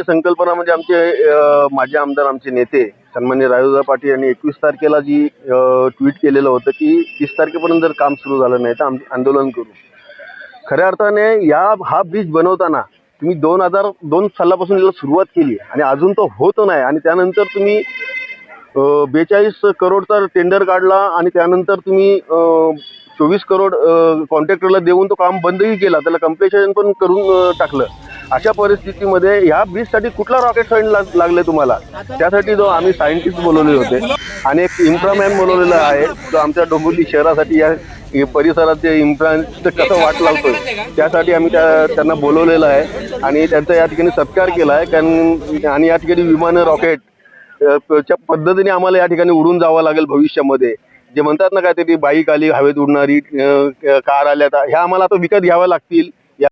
आमची संकल्पना म्हणजे आमचे माझे माजी आमदार आमचे नेते सन्मान्य राजूदा पाटील यांनी एकवीस तारखेला जी ट्विट केलेलं होतं की तीस तारखेपर्यंत जर काम सुरू झालं नाही तर आम्ही आंदोलन करू. खऱ्या अर्थाने या हा ब्रिज बनवताना तुम्ही दोन हजार दोन सालापासून याला सुरुवात केली आणि अजून तो होत नाही आणि त्यानंतर तुम्ही बेचाळीस करोडचा टेंडर काढला आणि त्यानंतर तुम्ही चोवीस करोड कॉन्ट्रॅक्टरला देऊन तो काम बंदही केला त्याला कम्प्लेशन पण करून टाकलं. अशा परिस्थितीमध्ये ह्या ब्रिजसाठी कुठला रॉकेट साईन लाग लागले तुम्हाला? त्यासाठी जो आम्ही सायंटिस्ट बोलवले होते आणि एक इन्फ्रामॅन बोलवलेला आहे जो आमच्या डोंबिवली शहरासाठी या हे परिसराचे इन्फ्राचं कसं वाट लावतोय त्यासाठी आम्ही त्या त्यांना बोलवलेलं आहे. आणि त्यांचा या ठिकाणी सत्कार केला आहे कारण आणि या ठिकाणी विमानं रॉकेट च्या पद्धतीने आम्हाला या ठिकाणी उडून जावं लागेल भविष्यामध्ये. जे म्हणतात ना काय ते बाईक आली हवेत उडणारी कार आल्या ह्या आम्हाला आता विकत घ्याव्या लागतील.